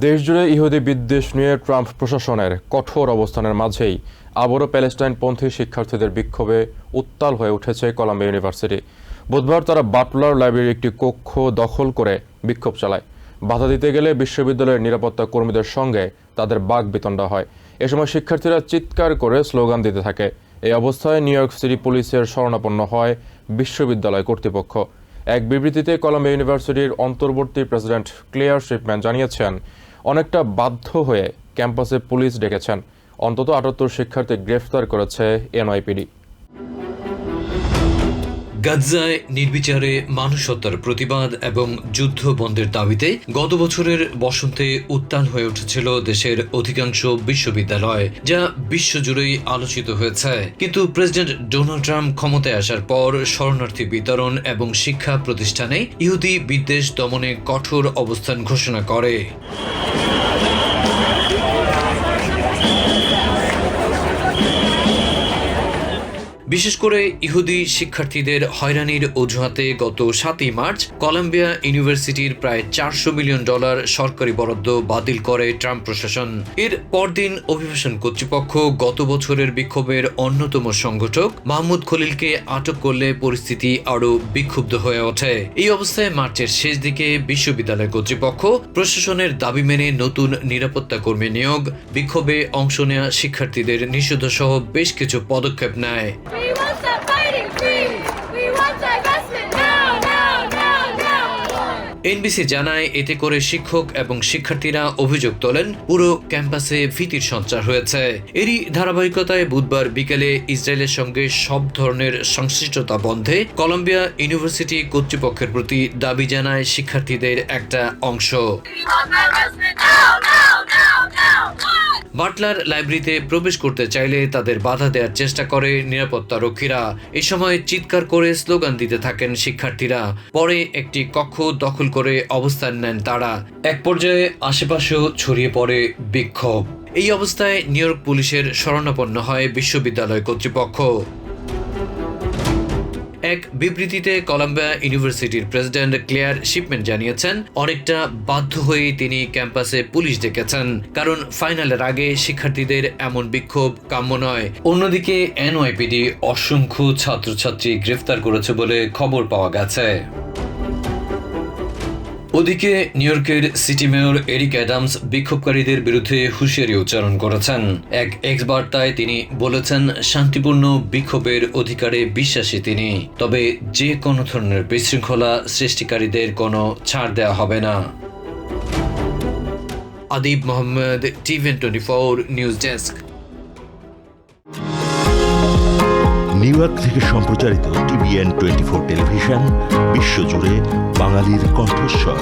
দেশজুড়ে ইহুদি বিদ্বেষ নিয়ে ট্রাম্প প্রশাসনের কঠোর অবস্থানের মাঝেই আবারও প্যালেস্টাইনপন্থী শিক্ষার্থীদের বিক্ষোভে উত্তাল হয়ে উঠেছে কলাম্বিয়া ইউনিভার্সিটি। বুধবার তারা বাটলার লাইব্রেরির একটি কক্ষ দখল করে বিক্ষোভ চালায়। বাধা দিতে গেলে বিশ্ববিদ্যালয়ের নিরাপত্তা কর্মীদের সঙ্গে তাদের বাঘ বিতণ্ডা হয়। এ সময় শিক্ষার্থীরা চিৎকার করে স্লোগান দিতে থাকে। এই অবস্থায় নিউ ইয়র্ক সিটি পুলিশের শরণাপন্ন হয় বিশ্ববিদ্যালয় কর্তৃপক্ষ। এক বিবৃতিতে কলম্বিয়া ইউনিভার্সিটির অন্তর্বর্তী প্রেসিডেন্ট ক্লেয়ার শিপম্যান জানিয়েছেন অনেকটা বাধ্য হয়ে ক্যাম্পাসে পুলিশ ডেকেছেন। অন্তত আটাত্তর শিক্ষার্থী গ্রেফতার করেছে এনওয়াইপিডি গাজ্জায় নির্বিচারে মানুষ হত্যার প্রতিবাদ এবং যুদ্ধ বন্ধের দাবিতে গত বছরের বসন্তে উত্তাল হয়ে উঠেছিল দেশের অধিকাংশ বিশ্ববিদ্যালয়, যা বিশ্বজুড়েই আলোচিত হয়েছে। কিন্তু প্রেসিডেন্ট ডোনাল্ড ট্রাম্প ক্ষমতায় আসার পর শরণার্থী বিতরণ এবং শিক্ষা প্রতিষ্ঠানে ইহুদি বিদ্বেষ দমনে কঠোর অবস্থান ঘোষণা করে। বিশেষ করে ইহুদি শিক্ষার্থীদের হয়রানির অজুহাতে গত সাতই মার্চ কলম্বিয়া ইউনিভার্সিটির প্রায় চারশো মিলিয়ন ডলার সরকারি বরাদ্দ বাতিল করে ট্রাম্প প্রশাসন। এর পরদিন অভিবাসন কর্তৃপক্ষ গত বছরের বিক্ষোভের অন্যতম সংগঠক মাহমুদ খলিলকে আটক করলে পরিস্থিতি আরও বিক্ষুব্ধ হয়ে ওঠে। এই অবস্থায় মার্চের শেষ দিকে বিশ্ববিদ্যালয় কর্তৃপক্ষ প্রশাসনের দাবি মেনে নতুন নিরাপত্তা কর্মী নিয়োগ, বিক্ষোভে অংশ নেওয়া শিক্ষার্থীদের নিষিদ্ধ সহ বেশ কিছু পদক্ষেপ নেয়। এনবিসি জানায়, এতে করে শিক্ষক এবং শিক্ষার্থীরা অভিযোগ তোলেন, পুরো ক্যাম্পাসে ভীতির সঞ্চার হয়েছে। এরই ধারাবাহিকতায় বুধবার বিকেলে ইসরায়েলের সঙ্গে সব ধরনের সংশ্লিষ্টতা বন্ধে কলম্বিয়া ইউনিভার্সিটি কর্তৃপক্ষের প্রতি দাবি জানায় শিক্ষার্থীদের একটা অংশ। বাটলার লাইব্রেরিতে প্রবেশ করতে চাইলে তাদের বাধা দেওয়ার চেষ্টা করে নিরাপত্তা রক্ষীরা। এ সময় চিৎকার করে স্লোগান দিতে থাকেন শিক্ষার্থীরা। পরে একটি কক্ষ দখল করে অবস্থান নেন তারা। এক পর্যায়ে আশেপাশেও ছড়িয়ে পড়ে বিক্ষোভ। এই অবস্থায় নিউ ইয়র্ক পুলিশের শরণাপন্ন হয় বিশ্ববিদ্যালয় কর্তৃপক্ষ। এক বিবৃতিতে কলম্বিয়া ইউনিভার্সিটির প্রেসিডেন্ট ক্লেয়ার শিপমেন্ট জানিয়েছেন, অনেকটা বাধ্য হয়ে তিনি ক্যাম্পাসে পুলিশ ডেকেছেন, কারণ ফাইনালের আগে শিক্ষার্থীদের এমন বিক্ষোভ কাম্য নয়। অন্যদিকে এনওয়াইপিডি অসংখ্য ছাত্রছাত্রী গ্রেফতার করেছে বলে খবর পাওয়া গেছে। ওদিকে নিউ ইয়র্কের সিটি মেয়র এরিক অ্যাডামস বিক্ষোভকারীদের বিরুদ্ধে হুঁশিয়ারি উচ্চারণ করেছেন। এক এক্স বার্তায় তিনি বলেছেন, শান্তিপূর্ণ বিক্ষোভের অধিকারে বিশ্বাসী তিনি। তবে যে কোনো ধরনের বিশৃঙ্খলা সৃষ্টিকারীদের কোনো ছাড় দেওয়া হবে না। Adib Mohammad TVN twenty four news desk. New York থেকে সম্প্রচারিত টিভিএন টোয়েন্টি ফোর টেলিভিশন, বিশ্বজুড়ে বাঙালির কণ্ঠস্বর।